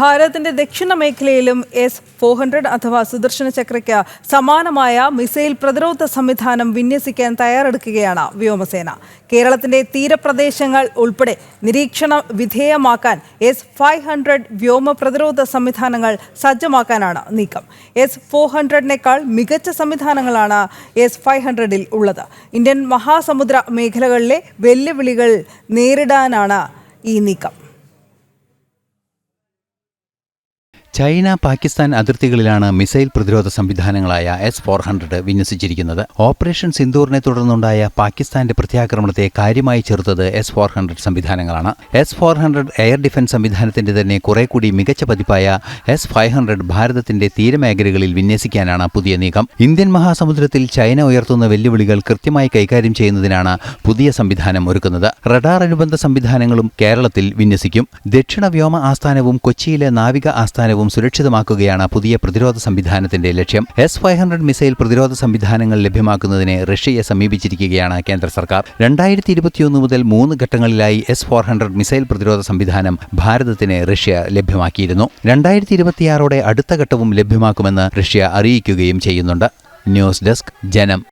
ഭാരതത്തിന്റെ ദക്ഷിണ മേഖലയിലും എസ് ഫോർ ഹൺഡ്രഡ് അഥവാ സുദർശന ചക്രയ്ക്ക് സമാനമായ മിസൈൽ പ്രതിരോധ സംവിധാനം വിന്യസിക്കാൻ തയ്യാറെടുക്കുകയാണ് വ്യോമസേന. കേരളത്തിന്റെ തീരപ്രദേശങ്ങൾ ഉൾപ്പെടെ നിരീക്ഷണ വിധേയമാക്കാൻ എസ് ഫൈവ് ഹൺഡ്രഡ് വ്യോമ പ്രതിരോധ സംവിധാനങ്ങൾ സജ്ജമാക്കാനാണ് നീക്കം. എസ് ഫോർ ഹൺഡ്രഡിനേക്കാൾ മികച്ച സംവിധാനങ്ങളാണ് എസ് ഫൈവ് ഹൺഡ്രഡിൽ ഉള്ളത്. ഇന്ത്യൻ മഹാസമുദ്ര മേഖലകളിലെ വെല്ലുവിളികൾ നേരിടാനാണ് ഈ നീക്കം. ചൈന പാകിസ്ഥാൻ അതിർത്തികളിലാണ് മിസൈൽ പ്രതിരോധ സംവിധാനങ്ങളായ എസ് ഫോർ ഹൺഡ്രഡ് വിന്യസിച്ചിരിക്കുന്നത്. ഓപ്പറേഷൻ സിന്ദൂറിനെ തുടർന്നുണ്ടായ പാകിസ്ഥാന്റെ പ്രത്യാക്രമണത്തെ കാര്യമായി ചെറുത്തത് എസ് ഫോർ ഹൺഡ്രഡ് സംവിധാനങ്ങളാണ്. S four hundred air defence സംവിധാനത്തിന്റെ തന്നെ കുറെ കൂടി മികച്ച പതിപ്പായ എസ് ഫൈവ് ഹൺഡ്രഡ് ഭാരതത്തിന്റെ തീരമേഖലകളിൽ വിന്യസിക്കാനാണ് പുതിയ നീക്കം. ഇന്ത്യൻ മഹാസമുദ്രത്തിൽ ചൈന ഉയർത്തുന്ന വെല്ലുവിളികൾ കൃത്യമായി കൈകാര്യം ചെയ്യുന്നതിനാണ് പുതിയ സംവിധാനം ഒരുക്കുന്നത്. റഡാർ അനുബന്ധ സംവിധാനങ്ങളും കേരളത്തിൽ വിന്യസിക്കും. ദക്ഷിണ വ്യോമ ആസ്ഥാനവും കൊച്ചിയിലെ നാവിക ആസ്ഥാനവും സുരക്ഷിതമാക്കുകയാണ് പുതിയ പ്രതിരോധ സംവിധാനത്തിന്റെ ലക്ഷ്യം. എസ് ഫൈവ് ഹൺഡ്രഡ് മിസൈൽ പ്രതിരോധ സംവിധാനങ്ങൾ ലഭ്യമാക്കുന്നതിന് റഷ്യയെ സമീപിച്ചിരിക്കുകയാണ് കേന്ദ്ര സർക്കാർ. രണ്ടായിരത്തി ഇരുപത്തിയൊന്ന് മുതൽ മൂന്ന് ഘട്ടങ്ങളിലായി എസ് ഫോർ ഹൺഡ്രഡ് മിസൈൽ പ്രതിരോധ സംവിധാനം ഭാരതത്തിന് റഷ്യ ലഭ്യമാക്കിയിരുന്നു. രണ്ടായിരത്തി ഇരുപത്തിയാറോടെ അടുത്ത ഘട്ടവും ലഭ്യമാക്കുമെന്ന് റഷ്യ അറിയിക്കുകയും ചെയ്യുന്നുണ്ട്. ന്യൂസ് ഡെസ്ക് ജനം.